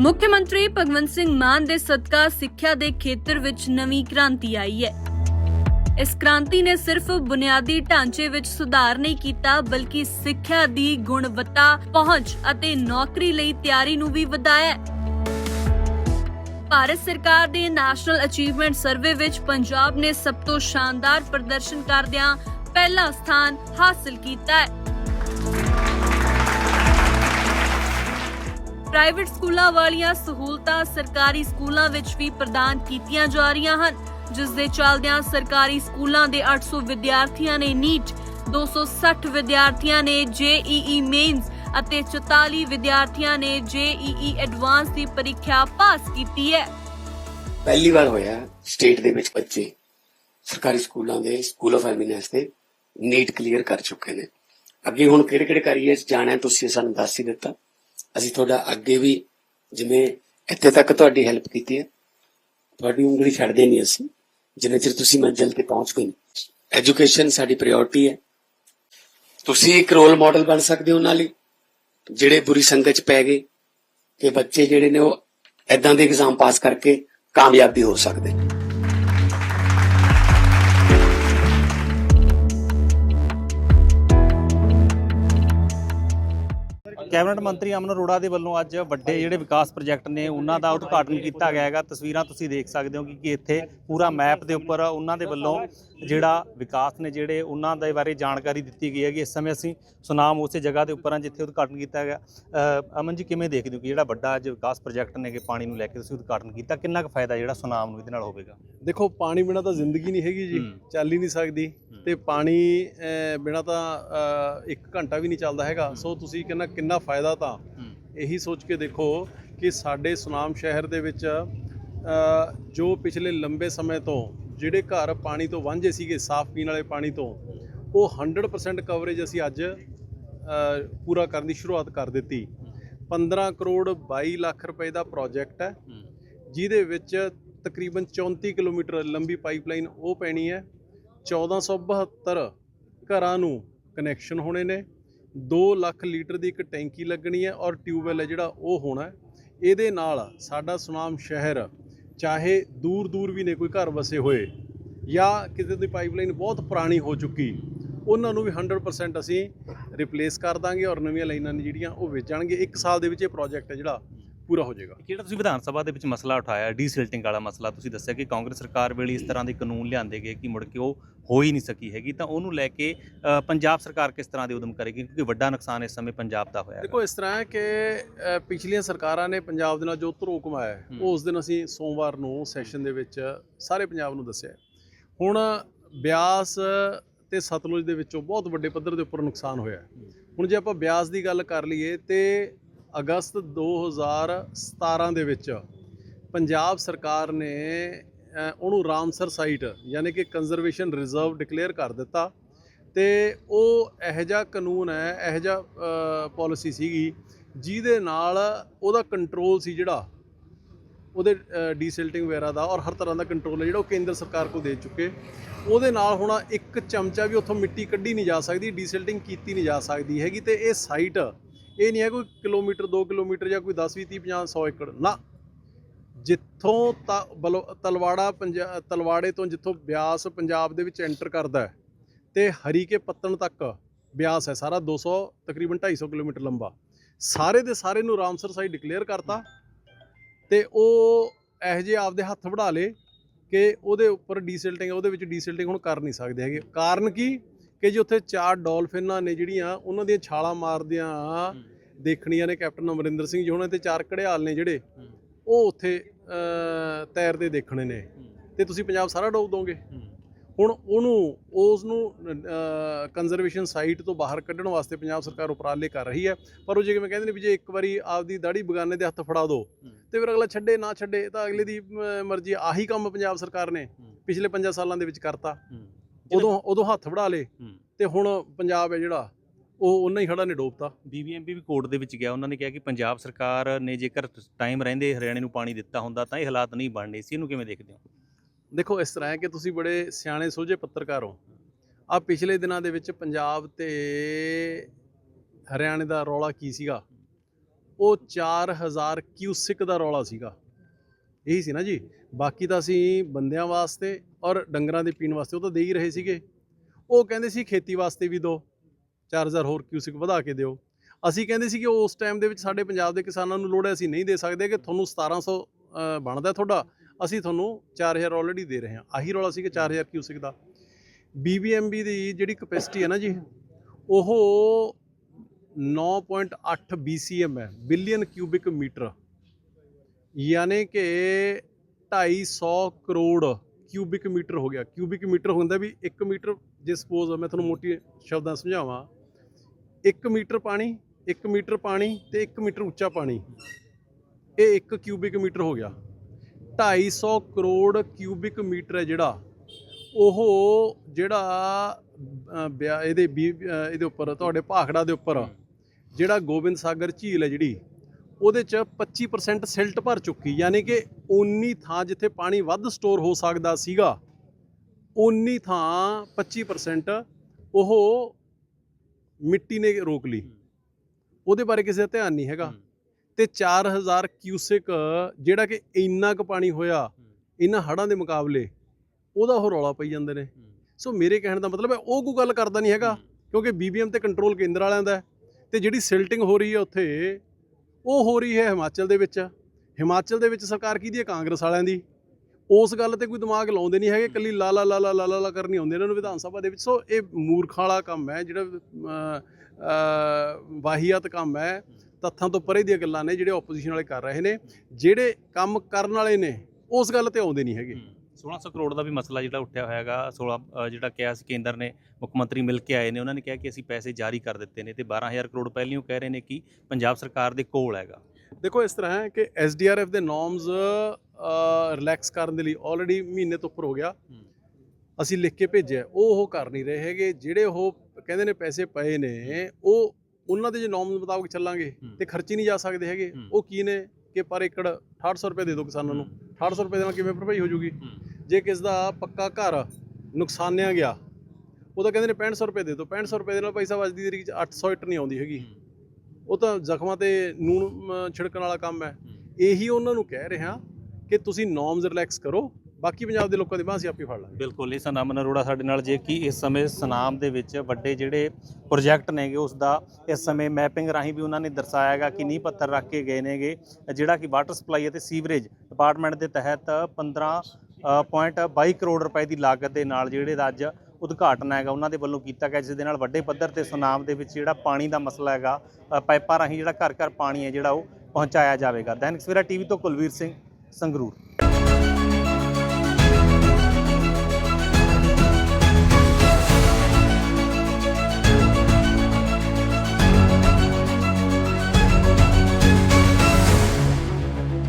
ਮੁੱਖ ਮੰਤਰੀ ਭਗਵੰਤ ਸਿੰਘ ਮਾਨ ਦੇ ਸਦਕਾ ਸਿੱਖਿਆ ਦੇ ਖੇਤਰ ਵਿੱਚ ਨਵੀਂ ਕ੍ਰਾਂਤੀ ਆਈ ਹੈ। ਇਸ ਕ੍ਰਾਂਤੀ ਨੇ ਸਿਰਫ ਬੁਨਿਆਦੀ ਢਾਂਚੇ ਵਿੱਚ ਸੁਧਾਰ ਨਹੀਂ ਕੀਤਾ, ਬਲਕਿ ਸਿੱਖਿਆ ਦੀ ਗੁਣਵੱਤਾ, ਪਹੁੰਚ ਅਤੇ ਨੌਕਰੀ ਲਈ ਤਿਆਰੀ ਨੂੰ ਵੀ ਵਧਾਇਆ ਭਾਰਤ ਸਰਕਾਰ ਦੇ ਨੈਸ਼ਨਲ ਅਚੀਵਮੈਂਟ ਸਰਵੇ ਵਿੱਚ ਪੰਜਾਬ ਨੇ ਸਭ ਤੋਂ ਸ਼ਾਨਦਾਰ ਪ੍ਰਦਰਸ਼ਨ ਕਰਦਿਆਂ ਪਹਿਲਾ ਸਥਾਨ ਹਾਸਲ ਕੀਤਾ ਹੈ। ਪ੍ਰਾਈਵੇਟ ਸਕੂਲਾਂ ਵਾਲੀਆਂ ਸਹੂਲਤਾਂ ਸਰਕਾਰੀ ਸਕੂਲਾਂ ਵਿੱਚ ਵੀ ਪ੍ਰਦਾਨ ਕੀਤੀਆਂ ਜਾ ਰਹੀਆਂ ਹਨ ਜਿਸ ਦੇ ਚੱਲਦਿਆਂ ਸਰਕਾਰੀ ਸਕੂਲਾਂ ਦੇ 800 ਵਿਦਿਆਰਥੀਆਂ ਨੇ ਨੀਟ 260 ਵਿਦਿਆਰਥੀਆਂ ਨੇ ਜੇਈਈ ਮੇਨਸ ਅਤੇ 44 ਵਿਦਿਆਰਥੀਆਂ ਨੇ ਜੇਈਈ ਐਡਵਾਂਸ ਦੀ ਪ੍ਰੀਖਿਆ ਪਾਸ ਕੀਤੀ ਹੈ। ਪਹਿਲੀ ਵਾਰ ਹੋਇਆ ਸਟੇਟ ਦੇ ਵਿੱਚ ਬੱਚੇ ਸਰਕਾਰੀ ਸਕੂਲਾਂ ਦੇ ਸਕੂਲ ਆਫ ਐਮੀਨੈਂਸ ਦੇ ਨੀਟ ਕਲੀਅਰ ਕਰ ਚੁੱਕੇ ਨੇ। ਅੱਗੇ ਹੁਣ ਕਿਹੜੇ ਕਿਹੜੇ ਕਰੀਏ ਜਾਣਾ ਹੈ, ਤੁਸੀਂ ਸਾਨੂੰ ਦੱਸ ਹੀ ਦਿੱਤਾ। ਅਸੀਂ ਤੁਹਾਡਾ ਅੱਗੇ ਵੀ ਜਿਵੇਂ ਇੱਥੇ ਤੱਕ ਤੁਹਾਡੀ ਹੈਲਪ ਕੀਤੀ ਹੈ, ਤੁਹਾਡੀ ਉਂਗਲੀ ਛੱਡਦੇ ਨਹੀਂ ਅਸੀਂ, ਜਿੰਨੇ ਚਿਰ ਤੁਸੀਂ ਮੰਜ਼ਿਲ ਤੇ ਪਹੁੰਚ ਗਏ ਐਜੂਕੇਸ਼ਨ ਸਾਡੀ ਪ੍ਰਾਇੋਰਟੀ ਹੈ। ਤੁਸੀਂ ਇੱਕ ਰੋਲ ਮਾਡਲ ਬਣ ਸਕਦੇ ਹੋ ਉਹਨਾਂ ਲਈ ਜਿਹੜੇ ਬੁਰੀ ਸੰਗਤ ਚ ਪੈ ਗਏ, ਕਿ ਬੱਚੇ ਜਿਹੜੇ ਨੇ ਉਹ ਐਦਾਂ ਦੇ ਐਗਜ਼ਾਮ ਪਾਸ ਕਰਕੇ ਕਾਮਯਾਬ ਵੀ ਹੋ ਸਕਦੇ ਕੈਬਨਿਟ ਮੰਤਰੀ ਅਮਨ ਅਰੋੜਾ ਦੇ ਵੱਲੋਂ ਅੱਜ ਵੱਡੇ ਜਿਹੜੇ ਵਿਕਾਸ ਪ੍ਰੋਜੈਕਟ ਨੇ, ਉਹਨਾਂ ਦਾ ਉਦਘਾਟਨ ਕੀਤਾ ਗਿਆ ਹੈਗਾ। ਤਸਵੀਰਾਂ ਤੁਸੀਂ ਦੇਖ ਸਕਦੇ ਹੋ ਕਿ ਕਿ ਇੱਥੇ ਪੂਰਾ ਮੈਪ ਦੇ ਉੱਪਰ ਉਹਨਾਂ ਦੇ ਵੱਲੋਂ ਜਿਹੜਾ ਵਿਕਾਸ ਨੇ ਜਿਹੜੇ ਉਹਨਾਂ ਦੇ ਬਾਰੇ ਜਾਣਕਾਰੀ ਦਿੱਤੀ ਗਈ ਹੈਗੀ। ਇਸ ਸਮੇਂ ਅਸੀਂ ਸੁਨਾਮ ਉਸੇ ਜਗ੍ਹਾ ਦੇ ਉੱਪਰ ਹਾਂ ਜਿੱਥੇ ਉਦਘਾਟਨ ਕੀਤਾ ਗਿਆ। ਅਮਨ ਜੀ ਕਿਵੇਂ ਦੇਖਦੇ ਹੋ ਕਿ ਜਿਹੜਾ ਵੱਡਾ ਅੱਜ ਵਿਕਾਸ ਪ੍ਰੋਜੈਕਟ ਨੇ ਕਿ ਪਾਣੀ ਨੂੰ ਲੈ ਕੇ ਤੁਸੀਂ ਉਦਘਾਟਨ ਕੀਤਾ ਕਿੰਨਾ ਕੁ ਫਾਇਦਾ ਜਿਹੜਾ ਸੁਨਾਮ ਨੂੰ ਇਹਦੇ ਨਾਲ ਹੋਵੇਗਾ? ਦੇਖੋ ਪਾਣੀ ਬਿਨਾ ਤਾਂ ਜ਼ਿੰਦਗੀ ਨਹੀਂ ਹੈਗੀ ਜੀ ਹੂੰ। ਚੱਲ ਹੀ ਨਹੀਂ ਸਕਦੀ। ਤੇ ਪਾਣੀ ਬਿਨਾ ਤਾਂ ਇੱਕ ਘੰਟਾ ਵੀ ਨਹੀਂ ਚੱਲਦਾ ਹੈਗਾ। ਸੋ ਤੁਸੀਂ ਕਿੰਨਾ ਕਿੰਨਾ ਫਾਇਦਾ ਤਾਂ ਇਹੀ ਸੋਚ ਕੇ ਦੇਖੋ ਕਿ ਸਾਡੇ ਸੁਨਾਮ ਸ਼ਹਿਰ ਦੇ ਵਿੱਚ ਜੋ ਪਿਛਲੇ ਲੰਬੇ ਸਮੇਂ ਤੋਂ ਜਿਹੜੇ ਘਰ ਪਾਣੀ ਤੋਂ ਵਾਂਝੇ ਸੀਗੇ, ਸਾਫ਼ ਪੀਣ ਵਾਲੇ ਪਾਣੀ ਤੋਂ, ਉਹ 100% ਕਵਰੇਜ ਅਸੀਂ ਅੱਜ ਪੂਰਾ ਕਰਨ ਦੀ ਸ਼ੁਰੂਆਤ ਕਰ ਦਿੱਤੀ। 15 ਕਰੋੜ 22 ਲੱਖ ਰੁਪਏ ਦਾ ਪ੍ਰੋਜੈਕਟ ਹੈ। ਜਿਹਦੇ ਵਿੱਚ ਤਕਰੀਬਨ 34 ਕਿਲੋਮੀਟਰ ਲੰਬੀ ਪਾਈਪਲਾਈਨ ਉਹ ਪੈਣੀ ਹੈ। 1472 ਘਰਾਂ ਨੂੰ ਕਨੈਕਸ਼ਨ ਹੋਣੇ ਨੇ। 2 ਲੱਖ ਲੀਟਰ ਦੀ ਇੱਕ ਟੈਂਕੀ ਲੱਗਣੀ ਹੈ ਔਰ ਟਿਊਬਵੈਲ ਹੈ ਜਿਹੜਾ ਉਹ ਹੋਣਾ ਇਹਦੇ ਨਾਲ ਸਾਡਾ ਸੁਨਾਮ ਸ਼ਹਿਰ ਚਾਹੇ ਦੂਰ ਦੂਰ ਵੀ ਨੇ ਕੋਈ ਘਰ ਵਸੇ ਹੋਏ ਜਾਂ ਕਿਸੇ ਦੀ ਪਾਈਪਲਾਈਨ ਬਹੁਤ ਪੁਰਾਣੀ ਹੋ ਚੁੱਕੀ, ਉਹਨਾਂ ਨੂੰ ਵੀ 100% ਅਸੀਂ ਰਿਪਲੇਸ ਕਰ ਦਾਂਗੇ ਔਰ ਨਵੀਆਂ ਲਾਈਨਾਂ ਨੇ ਜਿਹੜੀਆਂ ਉਹ ਵੇਚਣਗੇ। ਇੱਕ ਸਾਲ ਦੇ ਵਿੱਚ ਇਹ ਪ੍ਰੋਜੈਕਟ ਹੈ ਜਿਹੜਾ ਪੂਰਾ ਹੋ ਜਾਏਗਾ ਜਿਹੜਾ ਤੁਸੀਂ ਵਿਧਾਨ ਸਭਾ ਦੇ ਵਿੱਚ ਮਸਲਾ ਉਠਾਇਆ ਡੀਸਿਲਟਿੰਗ ਵਾਲਾ ਮਸਲਾ ਤੁਸੀਂ ਦੱਸਿਆ ਕਿ ਕਾਂਗਰਸ ਸਰਕਾਰ ਵੇਲੇ ਇਸ ਤਰ੍ਹਾਂ ਦੇ ਕਾਨੂੰਨ ਲਿਆਂਦੇ ਗਏ ਕਿ ਮੁੜ ਕੇ ਉਹ ਹੋ ਹੀ ਨਹੀਂ ਸਕੀ ਹੈਗੀ ਤਾਂ ਉਹਨੂੰ ਲੈ ਕੇ ਅ, ਪੰਜਾਬ ਸਰਕਾਰ ਕਿਸ ਤਰ੍ਹਾਂ ਦੇ ਉਦਮ ਕਰੇਗੀ ਕਿਉਂਕਿ ਵੱਡਾ ਨੁਕਸਾਨ ਇਸ ਸਮੇਂ ਪੰਜਾਬ ਦਾ ਹੋਇਆ ਹੈ ਦੇਖੋ ਇਸ ਤਰ੍ਹਾਂ ਹੈ ਕਿ ਅ, ਪਿਛਲੀਆਂ ਸਰਕਾਰਾਂ ਨੇ ਪੰਜਾਬ ਦੇ ਨਾਲ ਜੋ ਧਰੋ ਕਮਾਇਆ ਹੈ, ਹੂੰ। ਉਹ ਉਸ ਦਿਨ ਅਸੀਂ ਸੋਮਵਾਰ ਨੂੰ ਸੈਸ਼ਨ ਦੇ ਵਿੱਚ ਸਾਰੇ ਪੰਜਾਬ ਨੂੰ ਦੱਸਿਆ ਹੈ। ਹੁਣ ਬਿਆਸ ਤੇ ਸਤਲੁਜ ਦੇ ਵਿੱਚੋਂ ਬਹੁਤ ਵੱਡੇ ਪੱਧਰ ਦੇ ਉੱਪਰ ਨੁਕਸਾਨ ਹੋਇਆ ਹੈ। ਹੁਣ ਜੇ ਆਪਾਂ ਬਿਆਸ ਦੀ ਗੱਲ ਕਰ ਲਈਏ ਤੇ ਅਗਸਤ 2017 ਦੇ ਵਿੱਚ ਪੰਜਾਬ ਸਰਕਾਰ ਨੇ ਉਹਨੂੰ ਰਾਮਸਰ ਸਾਈਟ ਯਾਨੀ ਕਿ ਕੰਜ਼ਰਵੇਸ਼ਨ ਰਿਜ਼ਰਵ ਡਿਕਲੇਅਰ ਕਰ ਦਿੱਤਾ ਤੇ ਉਹ ਇਹੋ ਜਿਹਾ ਕਾਨੂੰਨ ਹੈ, ਇਹੋ ਜਿਹਾ ਪਾਲਿਸੀ ਸੀਗੀ ਜਿਹਦੇ ਨਾਲ ਉਹਦਾ ਕੰਟਰੋਲ ਸੀ ਜਿਹੜਾ, ਉਹਦੇ ਡੀਸਿਲਟਿੰਗ ਵਗੈਰਾ ਦਾ ਔਰ ਹਰ ਤਰ੍ਹਾਂ ਦਾ ਕੰਟਰੋਲ ਹੈ ਜਿਹੜਾ ਉਹ ਕੇਂਦਰ ਸਰਕਾਰ ਕੋਲ ਦੇ ਚੁੱਕੇ। ਉਹਦੇ ਨਾਲ ਹੁਣ ਇੱਕ ਚਮਚਾ ਵੀ ਉੱਥੋਂ ਮਿੱਟੀ ਕੱਢੀ ਨਹੀਂ ਜਾ ਸਕਦੀ ਡੀਸਿਲਟਿੰਗ ਕੀਤੀ ਨਹੀਂ ਜਾ ਸਕਦੀ ਹੈਗੀ ਤੇ ਇਹ ਸਾਈਟ ਇਹ ਨਹੀਂ ਹੈ ਕੋਈ ਕਿਲੋਮੀਟਰ 2 ਕਿਲੋਮੀਟਰ ਜਾਂ ਕੋਈ 10 20 30 50 100 ਏਕੜ, ਨਾ। ਜਿੱਥੋਂ ਤ- ਬਲੋ- ਤਲਵਾੜਾ ਪੰਜਾ- ਤਲਵਾੜੇ ਤੋਂ ਜਿੱਥੋਂ ਬਿਆਸ ਪੰਜਾਬ ਦੇ ਵਿੱਚ ਐਂਟਰ ਕਰਦਾ ਹੈ, ਤੇ ਹਰੀਕੇ ਪੱਤਣ ਤੱਕ ਬਿਆਸ ਹੈ, ਸਾਰਾ 200 ਤਕਰੀਬਨ 250 ਕਿਲੋਮੀਟਰ ਲੰਬਾ। ਸਾਰੇ ਦੇ ਸਾਰੇ ਨੂੰ ਰਾਮਸਰ ਸਾਈਡ ਡਿਕਲੇਅਰ ਕਰਤਾ, ਤੇ ਉਹ ਇਹੋ ਜਿਹੇ ਆਪਦੇ ਹੱਥ ਵੜਾ ਲੇ ਕਿ ਉਹਦੇ ਉੱਪਰ ਡੀਸਿਲਟਿੰਗ ਉਹਦੇ ਵਿੱਚ ਡੀਸਿਲਟਿੰਗ ਹੁਣ ਕਰ ਨਹੀਂ ਸਕਦੇ ਹੈਗੇ। ਕਾਰਨ ਕੀ? ਕਿ ਜੀ ਉੱਥੇ ਚਾਰ ਡੋਲਫਿਨਾਂ ਨੇ ਜਿਹੜੀਆਂ ਉਹਨਾਂ ਦੀਆਂ ਛਾਲਾਂ ਮਾਰਦਿਆਂ ਦੇਖਣੀਆਂ ਨੇ ਕੈਪਟਨ ਅਮਰਿੰਦਰ ਸਿੰਘ ਜੀ ਉਹਨਾਂ ਤੇ ਚਾਰ ਘੜਿਆਲ ਨੇ ਜਿਹੜੇ। ਉਹ ਉੱਥੇ ਤੈਰਦੇ ਦੇਖਣੇ ਨੇ। ਤੇ ਤੁਸੀਂ ਪੰਜਾਬ ਸਾਰਾ ਡੋਬ ਦੋਗੇ। ਹੁਣ ਉਹਨੂੰ ਉਸ ਨੂੰ ਕੰਜ਼ਰਵੇਸ਼ਨ ਸਾਈਟ ਤੋਂ ਬਾਹਰ ਕੱਢਣ ਵਾਸਤੇ ਪੰਜਾਬ ਸਰਕਾਰ ਉਪਰਾਲੇ ਕਰ ਰਹੀ ਹੈ। ਪਰ ਉਹ ਜਿਵੇਂ ਕਹਿੰਦੇ ਨੇ ਵੀ ਜੇ ਇੱਕ ਵਾਰੀ ਆਪਦੀ ਦਾੜੀ ਬਗਾਨੇ ਦੇ ਹੱਥ ਫੜਾ ਦੋ ਤੇ ਫਿਰ ਅਗਲਾ ਛੱਡੇ ਨਾ ਛੱਡੇ ਤਾਂ ਅਗਲੇ ਦੀ ਮਰਜ਼ੀ। ਆਹੀ ਕੰਮ ਪੰਜਾਬ ਸਰਕਾਰ ਨੇ ਪਿਛਲੇ 5 ਸਾਲਾਂ ਦੇ ਵਿੱਚ ਕਰਤਾ। ਉਦੋਂ ਉਦੋਂ ਹੱਥ ਵੜਾ ਲੇ ਤੇ ਹੁਣ ਪੰਜਾਬ ਹੈ ਜਿਹੜਾ ਉਹ ਉਹਨਾਂ ਹੀ ਖੜਾ ਨੇ ਡੋਬਤਾ ਬੀਬੀਐਮਪੀ ਵੀ ਕੋਰਟ ਦੇ ਵਿੱਚ ਗਿਆ ਉਹਨਾਂ ਨੇ ਕਿਹਾ ਕਿ ਪੰਜਾਬ ਸਰਕਾਰ ਨੇ ਜੇਕਰ ਟਾਈਮ ਰਹਿੰਦੇ ਹਰਿਆਣੇ ਨੂੰ ਪਾਣੀ ਦਿੱਤਾ ਹੁੰਦਾ ਤਾਂ ਇਹ ਹਾਲਾਤ ਨਹੀਂ ਬਣਨੇ ਸੀ ਇਹਨੂੰ ਕਿਵੇਂ ਦੇਖਦੇ ਹੋ? ਦੇਖੋ ਇਸ ਤਰ੍ਹਾਂ ਹੈ ਕਿ ਤੁਸੀਂ ਬੜੇ ਸਿਆਣੇ ਸੋਝੇ ਪੱਤਰਕਾਰ ਹੋ। ਆ ਪਿਛਲੇ ਦਿਨਾਂ ਦੇ ਵਿੱਚ ਪੰਜਾਬ ਤੇ ਹਰਿਆਣੇ ਦਾ ਰੌਲਾ ਕੀ ਸੀਗਾ? ਉਹ 4000 ਕਿਊਸਿਕ ਦਾ ਰੌਲਾ ਸੀਗਾ। ਇਹੀ ਸੀ ਨਾ ਜੀ। ਬਾਕੀ ਤਾਂ ਅਸੀਂ ਬੰਦਿਆਂ ਵਾਸਤੇ ਔਰ ਡੰਗਰਾਂ ਦੇ ਪੀਣ ਵਾਸਤੇ ਉਹ ਤਾਂ ਦੇ ਹੀ ਰਹੇ ਸੀਗੇ। ਉਹ ਕਹਿੰਦੇ ਸੀ ਖੇਤੀ ਵਾਸਤੇ ਵੀ ਦਿਓ 4000 ਹੋਰ ਕਿਊਸਿਕ ਵਧਾ ਕੇ ਦਿਓ। ਅਸੀਂ ਕਹਿੰਦੇ ਸੀ ਕਿ ਉਸ ਟਾਈਮ ਦੇ ਵਿੱਚ ਸਾਡੇ ਪੰਜਾਬ ਦੇ ਕਿਸਾਨਾਂ ਨੂੰ ਲੋੜ ਹੈ ਅਸੀਂ ਨਹੀਂ ਦੇ ਸਕਦੇ ਕਿ ਤੁਹਾਨੂੰ 1700 ਅ, ਬਣਦਾ ਤੁਹਾਡਾ। ਅਸੀਂ ਤੁਹਾਨੂੰ 4000 ਆਲਰੇਡੀ ਦੇ ਰਹੇ ਹਾਂ। ਆਹੀ ਰੌਲਾ ਸੀ ਕਿ 4000 ਕਿਊਸਿਕ ਦਾ। BBMB ਦੀ ਜਿਹੜੀ ਕਪੈਸਿਟੀ ਹੈ ਨਾ ਜੀ ਉਹ 9.8 BCM ਹੈ ਬਿਲੀਅਨ ਕਿਊਬਿਕ ਮੀਟਰ ਯਾਨੀ ਕਿ 250 ਕਰੋੜ ਕਿਊਬਿਕ ਮੀਟਰ ਹੋ ਗਿਆ। ਕਿਊਬਿਕ ਮੀਟਰ ਹੁੰਦਾ ਵੀ 1 ਮੀਟਰ ਜੇ ਸਪੋਜ਼ ਮੈਂ ਤੁਹਾਨੂੰ ਮੋਟੀ ਸ਼ਬਦਾਂ ਸਮਝਾਵਾਂ 1 ਮੀਟਰ ਪਾਣੀ 1 ਮੀਟਰ ਪਾਣੀ ਤੇ 1 ਮੀਟਰ ਉੱਚਾ ਪਾਣੀ ਇਹ 1 ਕਿਊਬਿਕ ਮੀਟਰ ਹੋ ਗਿਆ। 250 ਕਰੋੜ ਕਿਊਬਿਕ ਮੀਟਰ ਹੈ ਜਿਹੜਾ ਉਹ ਜਿਹੜਾ ਅ, ਇਹਦੇ ਬੀ- ਇਹਦੇ ਉੱਪਰ ਤੁਹਾਡੇ ਭਾਖੜਾ ਦੇ ਉੱਪਰ ਜਿਹੜਾ ਗੋਬਿੰਦ ਸਾਗਰ ਝੀਲ ਹੈ ਜਿਹੜੀ ਉਹਦੇ ਚ 25% ਸਿਲਟ ਭਰ ਚੁੱਕੀ, ਯਾਨੀ ਕਿ ਉਨੀ ਥਾਂ ਜਿੱਥੇ ਪਾਣੀ ਵੱਧ ਸਟੋਰ ਹੋ ਸਕਦਾ ਸੀਗਾ ਉਨੀ ਥਾਂ 25% ਉਹ ਮਿੱਟੀ ਨੇ ਰੋਕ ਲਈ। ਉਹਦੇ ਬਾਰੇ ਕਿਸੇ ਦਾ ਧਿਆਨ ਨਹੀਂ ਹੈਗਾ। ਤੇ 4000 ਕਿਊਸਿਕ ਜਿਹੜਾ ਕਿ ਇੰਨਾ ਕੁ ਪਾਣੀ ਹੋਇਆ ਇਹਨਾਂ ਹੜਾਂ ਦੇ ਮੁਕਾਬਲੇ, ਉਹਦਾ ਉਹ ਰੌਲਾ ਪਈ ਜਾਂਦੇ ਨੇ। ਸੋ ਮੇਰੇ ਕਹਿਣ ਦਾ ਮਤਲਬ ਹੈ, ਉਹ ਕੋਈ ਗੱਲ ਕਰਦਾ ਨਹੀਂ ਹੈਗਾ, ਕਿਉਂਕਿ ਬੀਬੀਐਮ ਤੇ ਕੰਟਰੋਲ ਕੇਂਦਰ ਵਾਲਿਆਂ ਦਾ ਹੈ। ਤੇ ਜਿਹੜੀ ਸਿਲਟਿੰਗ ਹੋ ਰਹੀ ਹੈ ਉੱਥੇ ਉਹ ਹੋ ਰਹੀ ਹੈ ਹਿਮਾਚਲ ਦੇ ਵਿੱਚ। ਹਿਮਾਚਲ ਦੇ ਵਿੱਚ ਸਰਕਾਰ ਕਿਹਦੀ ਹੈ? ਕਾਂਗਰਸ ਵਾਲਿਆਂ ਦੀ। ਉਸ ਗੱਲ ਤੇ ਕੋਈ ਦਿਮਾਗ ਲਾਉਂਦੇ ਨਹੀਂ ਹੈਗੇ ਕੱਲੀ ਲਾ ਲਾ ਲਾ ਲਾ ਲਾ ਲਾ ਕਰਨੀ ਆਉਂਦੀ ਇਹਨਾਂ ਨੂੰ ਵਿਧਾਨ ਸਭਾ ਦੇ ਵਿੱਚ। ਸੋ ਇਹ ਮੂਰਖਾਂ ਵਾਲਾ ਕੰਮ ਹੈ ਜਿਹੜਾ ਅ, ਕੰਮ ਹੈ। ਤੱਥਾਂ ਤੋਂ ਪਰੇ ਦੀਆਂ ਗੱਲਾਂ ਨੇ ਜਿਹੜੇ ਆਪੋਜੀਸ਼ਨ ਵਾਲੇ ਕਰ ਰਹੇ ਨੇ। ਜਿਹੜੇ ਕੰਮ ਕਰਨ ਵਾਲੇ ਨੇ ਉਸ ਗੱਲ ਤੇ ਆਉਂਦੇ ਨਹੀਂ ਹੈਗੇ। 1600 ਕਰੋੜ ਦਾ ਵੀ ਮਸਲਾ ਜਿਹੜਾ ਉੱਠਿਆ ਹੋਇਆ ਹੈਗਾ 16 ਅ, ਜਿਹੜਾ ਕਿਹਾ ਸੀ ਕੇਂਦਰ ਨੇ ਮੁੱਖ ਮੰਤਰੀ ਮਿਲ ਕੇ ਆਏ ਨੇ ਉਹਨਾਂ ਨੇ ਕਿਹਾ ਕਿ ਅਸੀਂ ਪੈਸੇ ਜਾਰੀ ਕਰ ਦਿੱਤੇ ਨੇ ਤੇ 12000 ਕਰੋੜ ਪਹਿਲੀਆਂ ਕਹਿ ਰਹੇ ਨੇ ਕਿ ਪੰਜਾਬ ਸਰਕਾਰ ਦੇ ਕੋਲ ਹੈਗਾ। ਦੇਖੋ ਇਸ ਤਰ੍ਹਾਂ ਹੈ ਕਿ ਐਸਡੀਆਰਐਫ ਦੇ ਨੋਰਮਸ ਰਿਲੈਕਸ ਕਰਨ ਦੇ ਲਈ ਆਲਰੇਡੀ ਮਹੀਨੇ ਤੋਂ ਉੱਪਰ ਹੋ ਗਿਆ। ਅਸੀਂ ਲਿਖ ਕੇ ਭੇਜਿਆ ਉਹ ਉਹ ਕਰ ਨਹੀਂ ਰਹੇ ਹੈਗੇ ਜਿਹੜੇ ਉਹ ਕਹਿੰਦੇ ਨੇ ਪੈਸੇ ਪਏ ਨੇ ਉਹ ਉਹਨਾਂ ਦੇ ਜੇ ਨੋਰਮਸ ਮੁਤਾਬਕ ਚੱਲਾਂਗੇ। ਤੇ ਖਰਚੇ ਨਹੀਂ ਜਾ ਸਕਦੇ ਹੈਗੇ। ਉਹ ਕੀ ਨੇ ਕਿ ਪਰ ਏਕੜ 6800 ਰੁਪਏ ਦੇ ਦਿਓ ਕਿਸਾਨਾਂ ਨੂੰ। 6800 ਰੁਪਏ ਦੇ ਨਾਲ ਕਿਵੇਂ ਭਰਪਾਈ ਹੋ ਜੂਗੀ? ਜੇ ਕਿਸ ਦਾ ਪੱਕਾ ਘਰ ਨੁਕਸਾਨਿਆ ਗਿਆ ਉਹ ਤਾਂ ਕਹਿੰਦੇ ਨੇ 6500 ਰੁਪਏ ਦੇ ਦਿਓ। 6500 ਰੁਪਏ ਦੇ ਨਾਲ ਪੈਸਾ ਵੱਜਦੀ ਤਰੀਕ ਚ 800 ਇੱਟ ਨਹੀਂ ਆਉਂਦੀ ਹੈਗੀ। ਉਹ ਤਾਂ ਜ਼ਖਮਾਂ ਤੇ ਨੂਣ ਅਮ, ਛਿੜਕਣ ਵਾਲਾ ਕੰਮ ਹੈ। ਇਹੀ ਉਹਨਾਂ ਨੂੰ ਕਹਿ ਰਿਹਾ ਕਿ ਤੁਸੀਂ ਨੋਰਮਸ ਰਿਲੈਕਸ ਕਰੋ ਬਾਕੀ ਪੰਜਾਬ ਦੇ ਲੋਕਾਂ ਦੀ ਬਾਂਹ ਅਸੀਂ ਆਪੇ ਫੜ ਲਾਂਗੇ। ਬਿਲਕੁਲ ਇਹ ਸਨਾਮਨ ਅਰੋੜਾ ਸਾਡੇ ਨਾਲ ਜੇ ਕਿ ਇਸ ਸਮੇਂ ਸਨਾਮ ਦੇ ਵਿੱਚ ਵੱਡੇ ਜਿਹੜੇ ਪ੍ਰੋਜੈਕਟ ਨੇਗੇ ਉਸ ਦਾ ਇਸ ਸਮੇਂ ਮੈਪਿੰਗ ਰਾਹੀਂ ਵੀ ਉਹਨਾਂ ਨੇ ਦਰਸਾਇਆਗਾ ਕਿ ਨੀਂਹ ਪੱਥਰ ਰੱਖ ਕੇ ਗਏ ਨੇਗੇ ਜਿਹੜਾ ਕਿ ਵਾਟਰ ਸਪਲਾਈ ਅਤੇ ਸੀਵਰੇਜ ਡਿਪਾਰਟਮੈਂਟ ਦੇ ਤਹਿਤ 15.22 ਕਰੋੜ ਰੁਪਏ ਦੀ ਲਾਗਤ ਦੇ ਨਾਲ ਜਿਹੜੇ ਦਾ ਅੱਜ ਉਦਘਾਟਨ ਹੈਗਾ, ਉਹਨਾਂ ਦੇ ਵੱਲੋਂ ਕੀਤਾ ਗਿਆ, ਜਿਸ ਦੇ ਨਾਲ ਵੱਡੇ ਪੱਧਰ ਤੇ ਸੁਨਾਮ ਦੇ ਵਿੱਚ ਜਿਹੜਾ ਪਾਣੀ ਦਾ ਮਸਲਾ ਹੈਗਾ ਪਾਈਪਾਂ ਰਾਹੀਂ ਜਿਹੜਾ ਘਰ ਘਰ ਪਾਣੀ ਹੈ ਜਿਹੜਾ ਉਹ ਪਹੁੰਚਾਇਆ ਜਾਵੇਗਾ। ਦੈਨਿਕ ਸਵੇਰਾ ਟੀਵੀ ਤੋਂ ਕੁਲਵੀਰ ਸਿੰਘ ਸੰਗਰੂਰ।